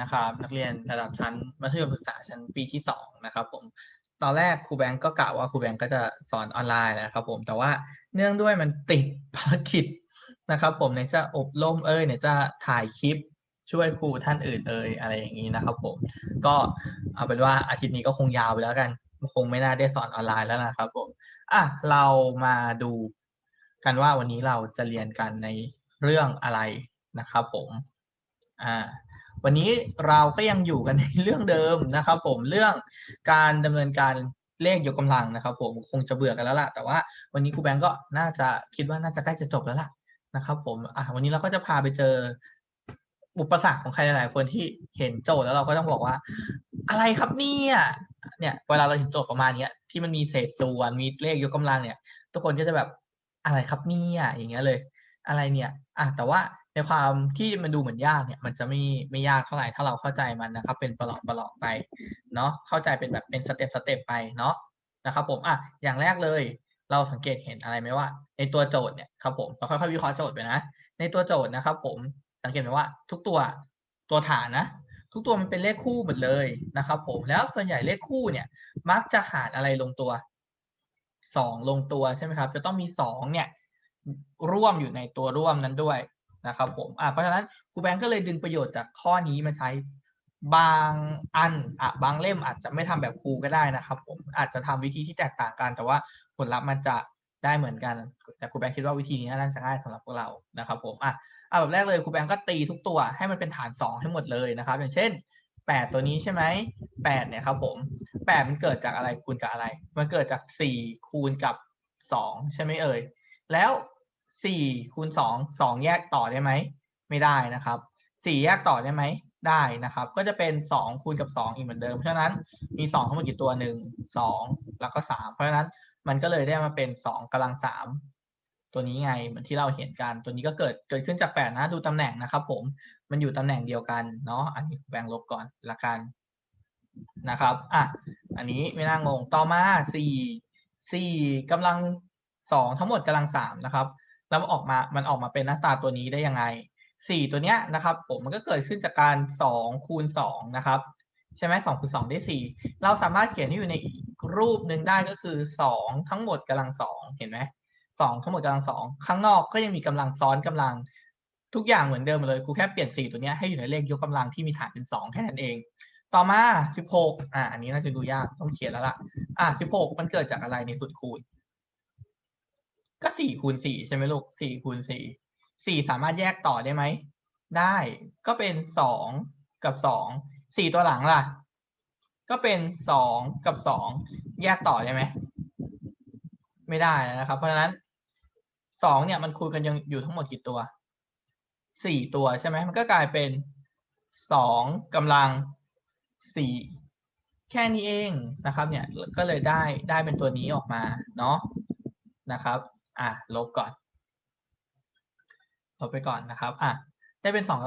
นะครับ นักเรียนระดับชั้นมัธยมศึกษาชั้นปีที่สองนะครับผมตอนแรกครูแบงก์ก็กะว่าครูแบงก์ก็จะสอนออนไลน์แหละครับผมแต่ว่าเนื่องด้วยมันติดภารกิจนะครับ ผมเนี่ยจะอบรมเอ่ยเนี่ยจะถ่ายคลิปช่วยครูท่านอื่นเอ่ยอะไรอย่างนี้นะครับ ผมก็เอาเป็นว่าอาทิตย์นี้ก็คงยาวไปแล้วกัน คงไม่น่าได้สอนออนไลน์แล้วนะครับ ผมอะเรามาดูกันว่าวันนี้เราจะเรียนกันในเรื่องอะไรนะครับ ผมอ่า วันนี้เราก็ยังอยู่กันในเรื่องเดิมนะครับ ผมเรื่องการดำเนินการเลขยกกำลังนะครับ ผมคงจะเบื่อกันแล้วล่ะ แต่ว่าวันนี้ครูแบงก์ก็น่าจะคิดว่าน่าจะใกล้จะจบแล้วล่ะนะครับ ผมอะวันนี้เราก็จะพาไปเจออุปสรรคของใครหลาย ๆ คนที่เห็นโจทย์แล้วเราก็ต้องบอกว่า อะไรครับเนี่ยเนี่ย เวลาเราเห็นโจทย์ประมาณเนี้ยที่มันมีเศษส่วนมีเลขยกกำลังเนี่ย ทุกคนก็จะแบบอะไรครับเนี่ยอย่างเงี้ยเลย อะไรเนี่ยอะแต่ว่า ในความที่มันดูเหมือนยากเนี่ย มันจะไม่ไม่ยากเท่าไหร่ถ้าเราเข้าใจมันนะครับ เป็นประหลอกประหลอกไปเนาะเข้าใจเป็นแบบเป็นสเต็ปสเต็ปไปเนาะนะครับ ผมอะอย่างแรกเลย เราสังเกตเห็นอะไรไหมว่า ในตัวโจทย์เนี่ยครับผมเราค่อยๆวิเคราะห์โจทย์ไปนะในตัวโจทย์นะครับ ผมสังเกตไหมว่า ทุกตัวตัวฐานนะ ทุกตัวมันเป็นเลขคู่หมดเลยนะครับ ผมแล้วส่วนใหญ่เลขคู่เนี่ย มักจะหารอะไรลงตัวสองลงตัวใช่ไหมครับ จะต้องมีสองเนี่ยร่วมอยู่ในตัวร่วมนั้นด้วย นะครับผมอะเพราะฉะนั้นครูแบงก์ก็เลยดึงประโยชน์จากข้อนี้มาใช้บางอันอะบางเล่มอาจจะไม่ทำแบบครูก็ได้นะครับผมอาจจะทำวิธีที่แตกต่างกัน แต่ว่าผลลัพธ์มันจะได้เหมือนกัน แต่ครูแบงค์คิดว่าวิธีนี้น่าจะง่ายสำหรับพวกเรานะครับผมอะอะแบบแรกเลยครูแบงก์ก็ตีทุกตัวให้มันเป็นฐานสองให้หมดเลยนะครับ อย่างเช่นแปดตัวนี้ใช่ไหมแปดเนี่ยครับผมแปดมันเกิดจากอะไรคูณกับอะไร มันเกิดจากสี่คูณกับสองใช่ไหมเอ่ยแล้ว สี่คูณสองสองแยกต่อได้ไหม ไม่ได้นะครับสี่แยกต่อได้ไหมได้นะครับ ก็จะเป็นสองคูณกับสองอีกเหมือนเดิม เพราะฉะนั้นมีสองทั้งหมดกี่ตัวหนึ่งสองแล้วก็สามเพราะฉะนั้นมันก็เลยได้มาเป็นสองกำลังสามตัวนี้ไงเหมือนที่เราเห็นกัน ตัวนี้ก็เกิดเกิดขึ้นจากแปดนะดูตำแหน่งนะครับ ผมมันอยู่ตำแหน่งเดียวกันเนาะอันนี้แบ่งลบก่อนละกันนะครับอะอันนี้ไม่น่างงต่อมาสี่สี่กำลังสองทั้งหมดกำลังสามนะครับ แล้วมันออกมา มันออกมาเป็นหน้าตาตัวนี้ได้ยังไงสี่ตัวเนี้ยนะครับผมมันก็เกิดขึ้นจากการสองคูณสองนะครับ ใช่ไหมสองคูณสองได้สี่เราสามารถเขียนให้อยู่ในอีกรูปหนึ่งได้ก็คือสองทั้งหมดกำลังสองเห็นไหมสองทั้งหมดกำลังสองข้างนอกก็ยังมีกำลังซ้อนกำลังทุกอย่างเหมือนเดิมเลยกูแค่เปลี่ยนสี่ตัวเนี้ยให้อยู่ในเลขยกกำลังที่มีฐานเป็นสองแค่นั้นเอง ต่อมาสิบหกอ่าอันนี้น่าจะดูยากต้องเขียนแล้วล่ะอ่าสิบหกมันเกิดจากอะไรในสุดคูณ ก็สี่คูณสี่ใช่ไหมลูกสี่คูณสี่สี่สามารถแยกต่อได้ไหม ได้ก็เป็นสองกับสองสี่ตัวหลังล่ะ ก็เป็นสองกับสองแยกต่อได้ไหม ไม่ได้นะครับ เพราะฉะนั้นสองเนี่ยมันคูณกันยังอยู่ทั้งหมดกี่ตัวสี่ตัวใช่ไหมมันก็กลายเป็นสองกำลังสี่แค่นี้เองนะครับ เนี่ยก็เลยได้ได้เป็นตัวนี้ออกมาเนาะนะครับ อะลบก่อนลบไปก่อนนะครับอะได้เป็นสอง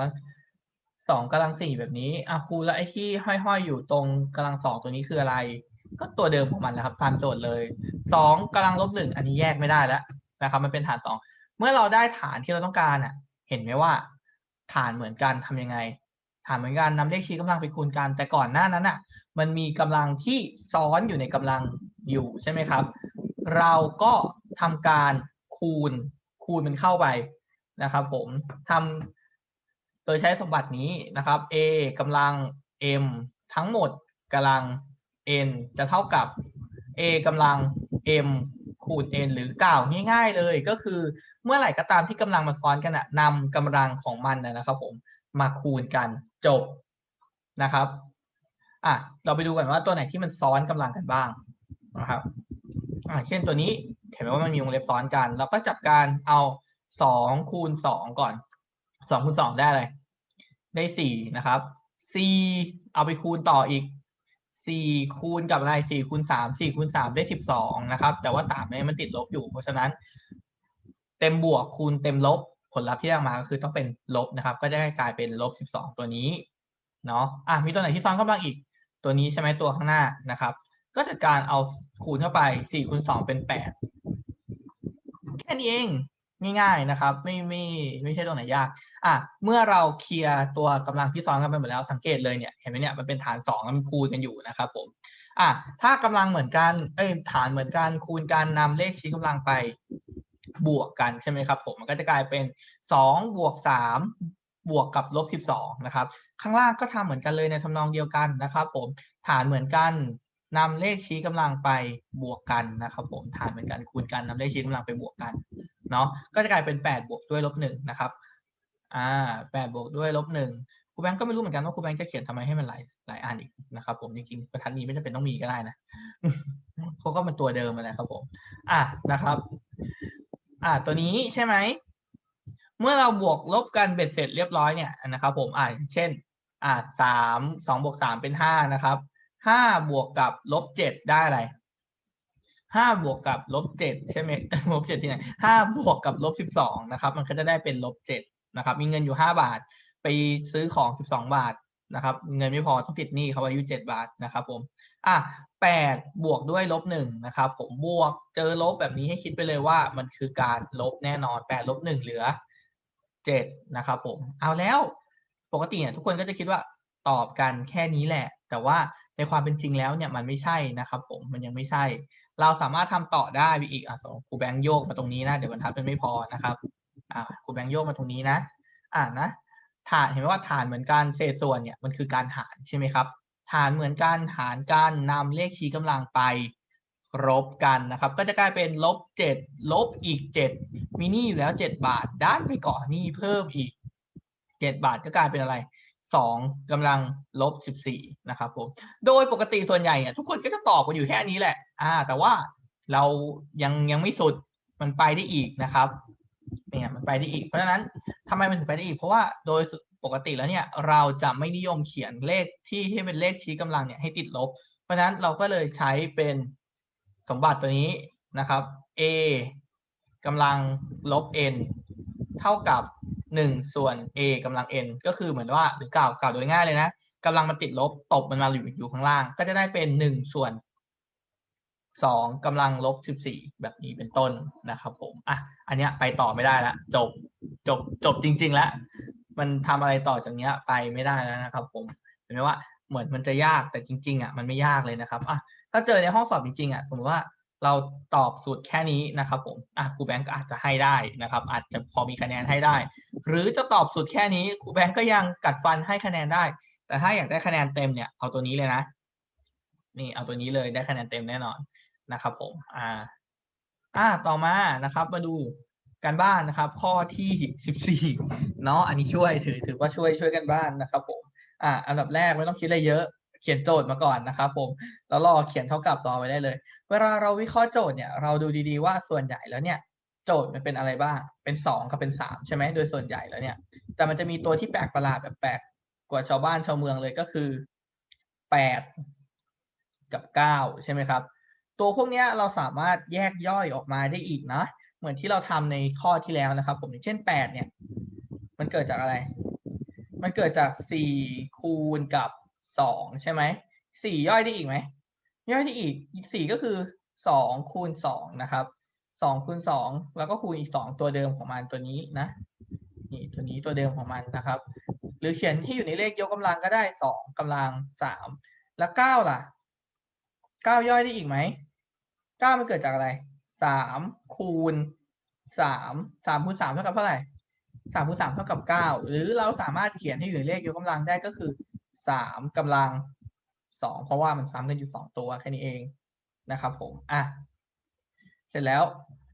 สองกำลังสี่แบบนี้อะครูแล้วไอ้ที่ห้อยๆ อยู่ตรงกำลังสองตัวนี้คืออะไร ก็ตัวเดิมของมันนะครับตามโจทย์เลยสองกำลังลบหนึ่งอันนี้แยกไม่ได้แล้วนะครับมันเป็นฐานสองเมื่อเราได้ฐานที่เราต้องการอะ เห็นไหมว่า ฐานเหมือนกันทำยังไง ฐานเหมือนกันนำเลขชี้กำลังไปคูณกัน แต่ก่อนหน้านั้นอะ มันมีกำลังที่ซ้อนอยู่ในกำลังอยู่ใช่ไหมครับ เราก็ ทำการคูณคูณมันเข้าไปนะครับ ผมทำโดยใช้สมบัตินี้นะครับ a กำลัง m ทั้งหมดกำลัง n จะเท่ากับ a กำลัง m คูณ n หรือกล่าวง่าย ๆ เลยก็คือเมื่อไหร่ก็ตามที่กำลังมาซ้อนกันอะนำกำลังของมันนะครับ ผมมาคูณกันจบนะครับอะเราไปดูกันว่าตัวไหนที่มันซ้อนกำลังกันบ้างนะครับอ่าเช่นตัวนี้ ห็นไหมว่ามันมีวงเล็บซ้อนกัน เราก็จับการเอาสองคูณสองก่อนสองคูณสองได้อะไรได้สี่นะครับสี่เอาไปคูณต่ออีกสี่คูณกับอะไรสี่คูณสามสี่คูณสามได้สิบสองนะครับ แต่ว่าสามเนี่ยมันติดลบอยู่ เพราะฉะนั้น เต็มบวกคูณเต็มลบผลลัพธ์ที่ได้มาก็คือต้องเป็นลบนะครับ ก็ได้กลายเป็นลบสิบสองตัวนี้เนาะอะมีตัวไหนที่ซ้อนกำลังอีก ตัวนี้ใช่ไหมตัวข้างหน้านะครับ ก็จัดการเอาคูณเข้าไปสี่คูณสองเป็นแปด ค่นี้เองง่ายๆนะครับ ไม่ไม่ไม่ใช่ตรงไหนยาก อะเมื่อเราเคลียร์ตัวกำลังที่ซ้อนกันไปหมดแล้วสังเกตเลยเนี่ยเห็นไหมเนี่ยมันเป็นฐานสองแล้วมันคูณกันอยู่นะครับผมอะถ้ากำลังเหมือนกันเอ้ยฐานเหมือนกันคูณกันนำเลขชี้กำลังไปบวกกันใช่ไหมครับผมมันก็จะกลายเป็นสองบวกสามบวกกับลบสิบสองนะครับข้างล่างก็ทำเหมือนกันเลยในทำนองเดียวกันนะครับ ผมฐานเหมือนกัน นำเลขชี้กำลังไปบวกกันนะครับผมฐานเหมือนกันคูณกันนำเลขชี้กำลังไปบวกกันเนาะก็จะกลายเป็นแปดบวกด้วยลบหนึ่งนะครับอ่าแปดบวกด้วยลบหนึ่งครูแบงก์ก็ไม่รู้เหมือนกันว่าครูแบงก์จะเขียนทำไมให้มันหลายหลายอันอีกนะครับ ผมจริงๆประทัดนี้ไม่จำเป็นต้องมีก็ได้นะเขาก็เป็นตัวเดิมมาแหละครับผม อะนะครับ อ่าตัวนี้ใช่ไหมเมื่อเราบวกลบกันเบ็ดเสร็จเรียบร้อยเนี่ยนะครับ ผมอ่าเช่น อ่าสามสองบวกสามเป็นห้านะครับ ห้าบวกกับลบเจ็ดได้อะไรห้าบวกกับลบเจ็ดใช่ไหมลบเจ็ดที่ไหนห้าบวกกับลบสิบสองนะครับ มันก็จะได้เป็นลบเจ็ดนะครับ มีเงินอยู่ห้าบาท ไปซื้อของสิบสองบาทนะครับ เงินไม่พอต้องติดหนี้เขาอายุเจ็ดบาทนะครับ ผม อะแปดบวกด้วยลบหนึ่งนะครับ ผมบวกเจอลบแบบนี้ให้คิดไปเลยว่า มันคือการลบแน่นอนแปดลบหนึ่งเหลือเจ็ดนะครับ ผม เอาแล้ว ปกติเนี่ยทุกคนก็จะคิดว่าตอบกันแค่นี้แหละ แต่ว่า ในความเป็นจริงแล้วเนี่ยมันไม่ใช่นะครับผมมันยังไม่ใช่ เราสามารถทำต่อได้ไปอีกอะสมมติครูแบงค์โยกมาตรงนี้นะเดี๋ยวบรรทัดมันไม่พอนะครับอ่าครูแบงค์โยกมาตรงนี้นะ อ่านะฐานเห็นไหมว่าฐานเหมือนกันเศษส่วนเนี่ยมันคือการหารใช่ไหมครับฐานเหมือนกันหารกันนำเลขชี้กำลังไปลบกันนะครับ ก็จะกลายเป็นลบเจ็ดลบอีกเจ็ดมีหนี้อยู่แล้วเจ็ดบาทด้านไปก่อหนี้เพิ่มอีกเจ็ดบาทก็กลายเป็นอะไร สองกำลังลบสิบสี่นะครับผมโดยปกติส่วนใหญ่เนี่ยทุกคนก็จะตอบกันอยู่แค่นี้แหละ อ่า แต่ว่าเรายังยังไม่สุดมันไปได้อีกนะครับเนี่ยมันไปได้อีก เพราะฉะนั้นทำไมมันถึงไปได้อีก เพราะว่าโดยปกติแล้วเนี่ยเราจะไม่นิยมเขียนเลขที่ที่เป็นเลขชี้กำลังเนี่ยให้ติดลบ เพราะฉะนั้นเราก็เลยใช้เป็นสมบัติตัวนี้นะครับ a กำลังลบ n เท่ากับหนึ่งส่วน a กำลัง n ก็คือเหมือนว่าหรือกล่าวกล่าวโดยง่ายเลยนะกำลังมันติดลบตบมันมาอยู่อยู่ข้างล่าง ก็จะได้เป็นหนึ่งส่วนสองกำลังลบสิบสี่แบบนี้เป็นต้นนะครับผมอะอันเนี้ยไปต่อไม่ได้ละจบจบจบจริง ๆ แล้ว มันทำอะไรต่อจากเนี้ยไปไม่ได้แล้วนะครับ ผมเห็นไหมว่าเหมือนมันจะยากแต่จริง ๆอะมันไม่ยากเลยนะครับอะถ้าเจอในห้องสอบจริงๆอะสมมติว่า เราตอบสูตรแค่นี้นะครับผมอะครูแบงก์ก็อาจจะให้ได้นะครับ อาจจะพอมีคะแนนให้ได้ หรือจะตอบสูตรแค่นี้ครูแบงก์ก็ยังกัดฟันให้คะแนนได้ แต่ถ้าอยากได้คะแนนเต็มเนี่ยเอาตัวนี้เลยนะ นี่เอาตัวนี้เลยได้คะแนนเต็มแน่นอนนะครับ ผม อ่า อ่าต่อมานะครับ มาดูการบ้านนะครับ ข้อที่สิบสี่เนาะอันนี้ช่วยถือถือว่าช่วยช่วยกันบ้านนะครับผมอ่าอันดับแรกไม่ต้องคิดอะไรเยอะ เขียนโจทย์มาก่อนนะครับผมแล้วรอเขียนเท่ากับต่อไปได้เลย เวลาเราวิเคราะห์โจทย์เนี่ยเราดูดีๆว่าส่วนใหญ่แล้วเนี่ยโจทย์มันเป็นอะไรบ้าง เป็นสองกับเป็นสามใช่ไหมโดยส่วนใหญ่แล้วเนี่ย แต่มันจะมีตัวที่แปลกประหลาดแบบแปลกกว่าชาวบ้านชาวเมืองเลยก็คือแปดกับเก้าใช่ไหมครับ ตัวพวกนี้เราสามารถแยกย่อยออกมาได้อีกนะ เหมือนที่เราทำในข้อที่แล้วนะครับ ผมอย่างเช่นแปดเนี่ย มันเกิดจากอะไร มันเกิดจากสี่คูณกับ สองใช่ไหมสี่ย่อยได้อีกไหมย่อยได้อีกสี่ก็คือสองคูณสองนะครับสองคูณสองแล้วก็คูณอีกสองตัวเดิมของมันตัวนี้นะนี่ตัวนี้ตัวเดิมของมันนะครับ หรือเขียนที่อยู่ในเลขยกกำลังก็ได้สองกำลังสามแล้วเก้าล่ะเก้าย่อยได้อีกไหมเก้ามันเกิดจากอะไรสามคูณสามสามคูณสามเท่ากับเท่าไหร่สามคูณสามเท่ากับเก้าหรือเราสามารถเขียนให้อยู่ในเลขยกกำลังได้ก็คือ สามกำลังสองเพราะว่ามันซ้ำกันอยู่สองตัวแค่นี้เองนะครับ ผมอะเสร็จแล้ว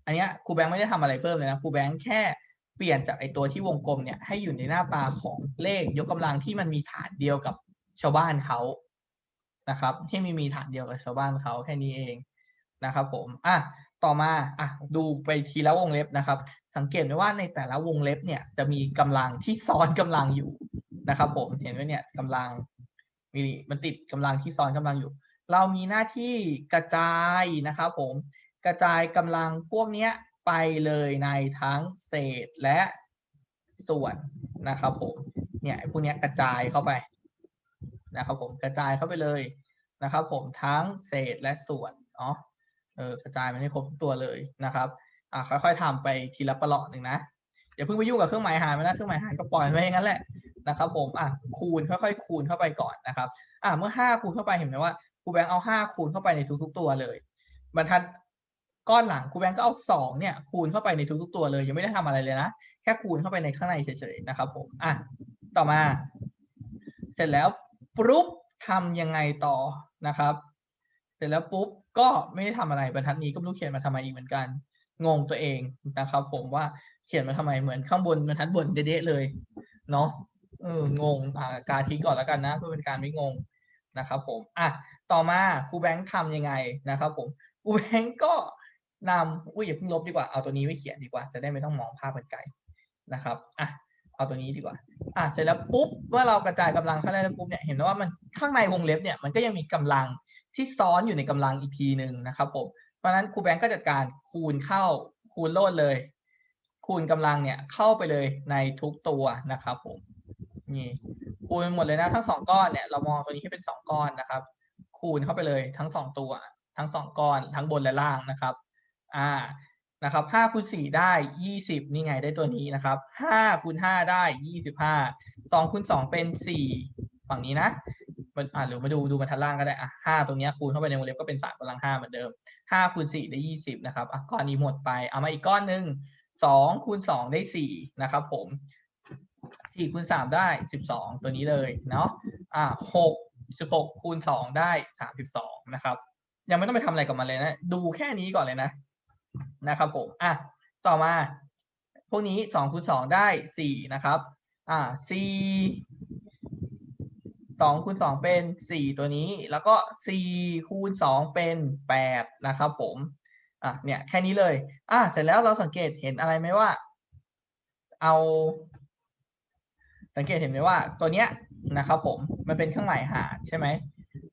อันเนี้ยครูแบงค์ไม่ได้ทำอะไรเพิ่มเลยนะครูแบงค์แค่เปลี่ยนจากไอตัวที่วงกลมเนี่ยให้อยู่ในหน้าตาของเลขยกกำลังที่มันมีฐานเดียวกับชาวบ้านเขานะครับที่มีมีฐานเดียวกับชาวบ้านเขาแค่นี้เองนะครับผมอะต่อมาอะดูไปทีละวงเล็บนะครับ สังเกตไหมว่าในแต่ละวงเล็บเนี่ยจะมีกำลังที่ซ้อนกำลังอยู่ นะครับผมเห็นไหมเนี่ยกำลังมีมันติดกำลังที่ซ้อนกำลังอยู่ เรามีหน้าที่กระจายนะครับผมกระจายกำลังพวกเนี้ยไปเลยในทั้งเศษและส่วนนะครับผมเนี่ยพวกนี้กระจายเข้าไปนะครับผมกระจายเข้าไปเลยนะครับ ผมทั้งเศษและส่วนเนาะเออกระจายมันให้ครบทุกตัวเลยนะครับอ่าค่อยๆทำไปทีละประหลอดหนึ่งนะอย่าเพิ่งไปยุ่งกับเครื่องหมายหารมันนะเครื่องหมายหารก็ปล่อยไว้อย่างนั้นแหละ นะครับผมอะคูณค่อยๆ คูณเข้าไปก่อนนะครับอะเมื่อห้าคูณเข้าไปเห็นไหมว่าครูแบงค์เอาห้าคูณเข้าไปในทุกๆตัวเลยบรรทัดก้อนหลังครูแบงค์ก็เอาสองเนี่ยคูณเข้าไปในทุกๆตัวเลย ยังไม่ได้ทำอะไรเลยนะแค่คูณเข้าไปในข้างในเฉยๆนะครับผมอะต่อมา เสร็จแล้วปุ๊บทำยังไงต่อนะครับ เสร็จแล้วปุ๊บก็ไม่ได้ทำอะไรบรรทัดนี้ก็ไม่รู้เขียนมาทำไมอีกเหมือนกันงงตัวเองนะครับ ผมว่าเขียนมาทำไมเหมือนข้างบนบรรทัดบนเด๊ะๆเลยเนาะ เอองงอ่าการทิ้งก่อนแล้วกันนะ เพื่อเป็นการไม่งงนะครับ ผมอะต่อมาครูแบงค์ทำยังไงนะครับ ผมครูแบงค์ก็นำอุ้ยอย่าเพิ่งลบดีกว่าเอาตัวนี้ไว้เขียนดีกว่า จะได้ไม่ต้องมองภาพไกลนะครับอะเอาตัวนี้ดีกว่า อะ เสร็จแล้วปุ๊บ เมื่อเรากระจายกำลังข้างในแล้วปุ๊บเนี่ย เห็นว่ามันข้างในวงเล็บเนี่ย มันก็ยังมีกำลังที่ซ้อนอยู่ในกำลังอีกทีหนึ่งนะครับผม เพราะฉะนั้นครูแบงก์ก็จัดการคูณเข้าคูณโลดเลย คูณกำลังเนี่ยเข้าไปเลยในทุกตัวนะครับผม นี่คูณหมดเลยนะทั้งสองก้อนเนี่ยเรามองตัวนี้ให้เป็นสองก้อนนะครับ คูณเข้าไปเลยทั้งสองตัว ทั้งสองก้อนทั้งบนและล่างนะครับ อ่านะครับห้าคูณสี่ได้ยี่สิบนี่ไงได้ตัวนี้นะครับห้าคูณห้าได้ยี่สิบห้าสองคูณสองเป็นสี่ฝั่งนี้นะมันอ่าหรือมาดูดูบรรทัดล่างก็ได้อะห้าตรงนี้คูณเข้าไปในวงเล็บก็เป็นสามกำลังห้าเหมือนเดิมห้าคูณสี่ได้ยี่สิบนะครับอะก้อนนี้หมดไปเอามาอีกก้อนหนึ่งสองคูณสองได้สี่นะครับ ผม สี่คูณสามได้สิบสองตัวนี้เลยเนาะอ่าหกสิบหกคูณสองได้สามสิบสองนะครับ ยังไม่ต้องไปทำอะไรกับมันเลยนะ ดูแค่นี้ก่อนเลยนะ นะครับผมอะต่อมา พวกนี้สองคูณสองได้สี่นะครับ อ่าสี่สองคูณสองเป็นสี่ตัวนี้ แล้วก็สี่คูณสองเป็นแปดนะครับ ผมอะเนี่ยแค่นี้เลย อะเสร็จแล้วเราสังเกตเห็นอะไรไหมว่า เอา สังเกตเห็นไหมว่าตัวเนี้ยนะครับผมมันเป็นเครื่องหมายหารใช่ไหม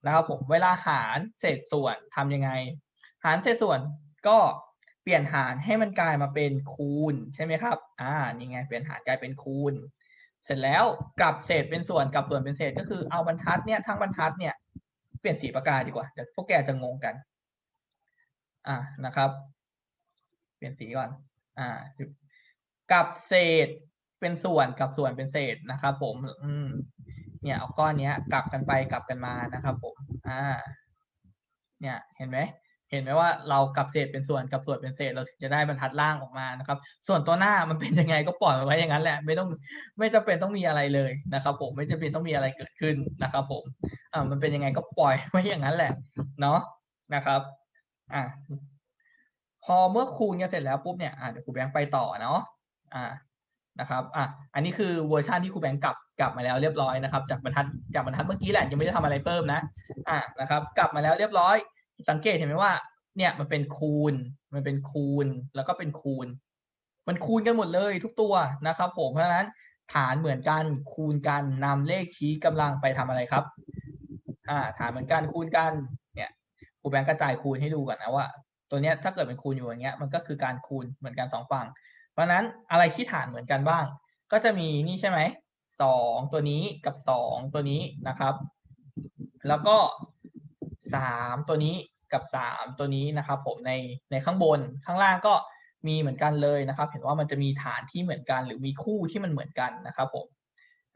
นะครับผมเวลาหารเศษส่วนทำยังไง หารเศษส่วนก็เปลี่ยนหารให้มันกลายมาเป็นคูณใช่ไหมครับ อ่า นี่ไง เปลี่ยนหารกลายเป็นคูณ เสร็จแล้วกลับเศษเป็นส่วนกลับส่วนเป็นเศษก็คือเอาบรรทัดเนี่ยทั้งบรรทัดเนี่ยเปลี่ยนสีปากกาดีกว่าเดี๋ยวพวกแกจะงงกัน อ่า นะครับ เปลี่ยนสีก่อน อ่า กับเศษ เป็นส่วนกับส่วนเป็นเศษนะครับผม อืม เนี่ยเอาก้อนเนี้ย กลับกันไปกลับกันมานะครับผม อ่า เนี่ย เห็นไหมเห็นไหมว่าเรากลับเศษเป็นส่วนกับส่วนเป็นเศษเราถึงจะได้บรรทัดล่างออกมานะครับ ส่วนตัวหน้ามันเป็นยังไงก็ปล่อยมันไว้อย่างนั้นแหละ ไม่ต้องไม่จำเป็นต้องมีอะไรเลยนะครับ ผมไม่จำเป็นต้องมีอะไรเกิดขึ้นนะครับ ผมอ่ามันเป็นยังไงก็ปล่อยไว้อย่างนั้นแหละ เนาะนะครับ อ่าพอเมื่อคูณกันเสร็จแล้วปุ๊บเนี่ยอ่าเดี๋ยวครูแบงค์ไปต่อเนาะอ่า นะครับอะอันนี้คือเวอร์ชันที่ครูแบงค์กลับกลับมาแล้วเรียบร้อยนะครับ จากบรรทัดจากบรรทัดเมื่อกี้แหละยังไม่ได้ทำอะไรเพิ่มนะอ่านะครับ กลับมาแล้วเรียบร้อย สังเกตเห็นไหมว่า เนี่ยมันเป็นคูณ มันเป็นคูณแล้วก็เป็นคูณ มันคูณกันหมดเลยทุกตัวนะครับ ผมเพราะฉะนั้นฐานเหมือนกันคูณกันนำเลขชี้กำลังไปทำอะไรครับอ่าฐานเหมือนกันคูณกันเนี่ยครูแบงค์กระจายคูณให้ดูก่อนนะว่า ตัวเนี้ยถ้าเกิดเป็นคูณอยู่อย่างเงี้ยมันก็คือการคูณเหมือนกันสองฝั่ง เพราะนั้นอะไรที่ฐานเหมือนกันบ้าง ก็จะมีนี่ใช่ไหมสองตัวนี้กับสองตัวนี้นะครับ แล้วก็สามตัวนี้กับสามตัวนี้นะครับ ผมในในข้างบนข้างล่างก็มีเหมือนกันเลยนะครับ เห็นว่ามันจะมีฐานที่เหมือนกัน หรือมีคู่ที่มันเหมือนกันนะครับ ผม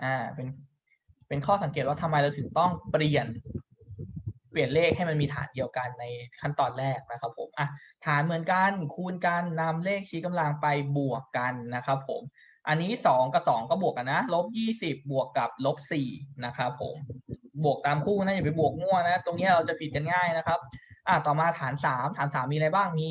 อ่าเป็นเป็นข้อสังเกตว่าทำไมเราถึงต้องเปลี่ยน ปลี่ยนเลขให้มันมีฐานเดียวกันในขั้นตอนแรกนะครับผมอะฐานเหมือนกันคูณกันนำเลขชี้กำลังไปบวกกันนะครับผม อันนี้สองกับสองก็บวกกันนะลบยี่สิบบวกกับลบสี่นะครับผมบวกตามคู่นะอย่าไปบวกมั่วนะ ตรงนี้เราจะผิดกันง่ายนะครับอะต่อมาฐานสามฐานสามมีอะไรบ้างมี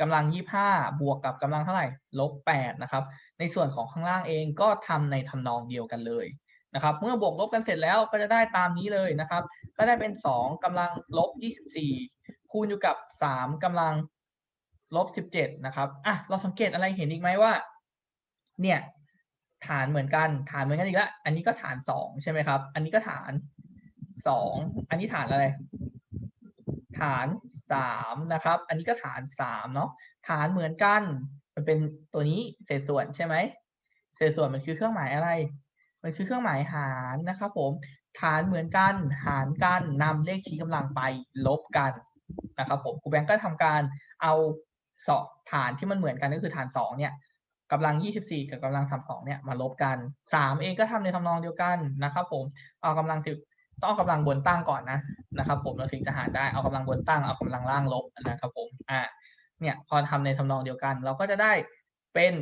กำลังยี่ห้าบวกกับกำลังเท่าไหร่ลบแปดนะครับในส่วนของข้างล่างเองก็ทำในทำนองเดียวกันเลย นะครับเมื่อบวกลบกันเสร็จแล้วก็จะได้ตามนี้เลยนะครับ ก็ได้เป็นสองกำลังลบยี่สิบสี่คูณอยู่กับสามกำลังลบสิบเจ็ดนะครับอะเราสังเกตอะไรเห็นอีกไหมว่า เนี่ยฐานเหมือนกันฐานเหมือนกันอีกแล้วอันนี้ก็ฐานสองใช่ไหมครับ อันนี้ก็ฐานสองอันนี้ฐานอะไร ฐานสามนะครับ อันนี้ก็ฐานสามเนาะฐานเหมือนกัน มันเป็นตัวนี้เศษส่วนใช่ไหมเศษส่วนมันคือเครื่องหมายอะไร มันคือเครื่องหมายหารนะครับผมฐานเหมือนกันหารกันนำเลขชี้กำลังไปลบกันนะครับผมครูแบงก์ก็ทำการเอาสองฐานที่มันเหมือนกันก็คือฐานสองเนี่ยกำลัง 24 กับกำลัง 32 เนี่ยมาลบกัน 3 เองก็ทำในทำนองเดียวกันนะครับผมเอากำลังสิบต้องเอากำลังบนตั้งก่อนนะนะครับ ผมเราถึงจะหารได้เอากำลังบนตั้งเอากำลังล่างลบนะครับผมอ่าเนี่ยพอทำในทำนองเดียวกัน เราก็จะได้เป็น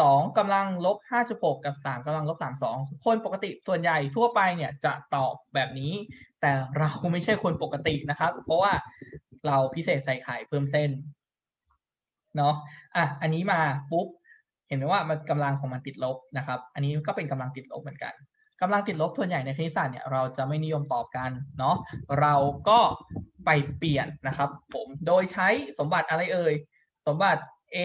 สองกำลังลบห้าสิบหกกับสามกำลังลบสามสองคนปกติส่วนใหญ่ทั่วไปเนี่ยจะตอบแบบนี้ แต่เราไม่ใช่คนปกตินะครับ เพราะว่าเราพิเศษใส่ไข่เพิ่มเส้นเนาะอะอันนี้มาปุ๊บเห็นไหมว่ามันกำลังของมันติดลบนะครับ อันนี้ก็เป็นกำลังติดลบเหมือนกันกำลังติดลบส่วนใหญ่ในคณิตศาสตร์เนี่ยเราจะไม่นิยมตอบกันเนาะเราก็ไปเปลี่ยนนะครับ ผมโดยใช้สมบัติอะไรเอ่ยสมบัติ a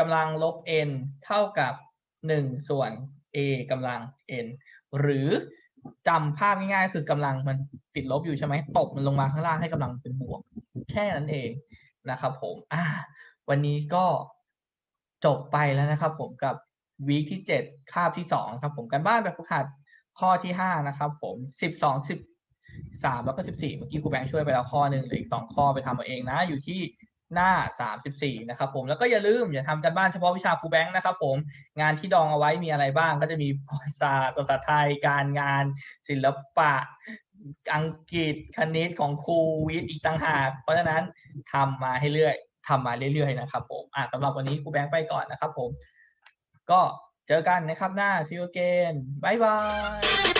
กำลังลบ n เท่ากับ 1 ส่วน a กำลัง n หรือจำภาพง่ายๆคือกำลังมันติดลบอยู่ใช่ไหมตบมันลงมาข้างล่างให้กำลังเป็นบวก แค่นั้นเองนะครับผมอ่าวันนี้ก็จบไปแล้วนะครับผมกับวีคที่เจ็ดคาบที่สองครับผมกันบ้านแบบฝึกหัดข้อที่ห้านะครับผมสิบสองสิบสามแล้วก็สิบสี่เมื่อกี้ครูแบงค์ช่วยไปแล้วข้อหนึ่งเหลืออีกสองข้อไปทำเอาเองนะ อยู่ที่ หน้าสามสิบสี่นะครับผมแล้วก็อย่าลืมอย่าทำกันบ้านเฉพาะวิชาครูแบงค์นะครับผมงานที่ดองเอาไว้มีอะไรบ้างก็จะมีภาษาภาษาไทยการงาน ศิลปะ อังกฤษคณิตของครูวิทย์อีกต่างหาก เพราะฉะนั้นทำมาให้เรื่อยทำมาเรื่อยๆนะครับผมอะสำหรับวันนี้ครูแบงค์ไปก่อนนะครับผม ก็เจอกันนะครับหน้า see you again บ๊ายบาย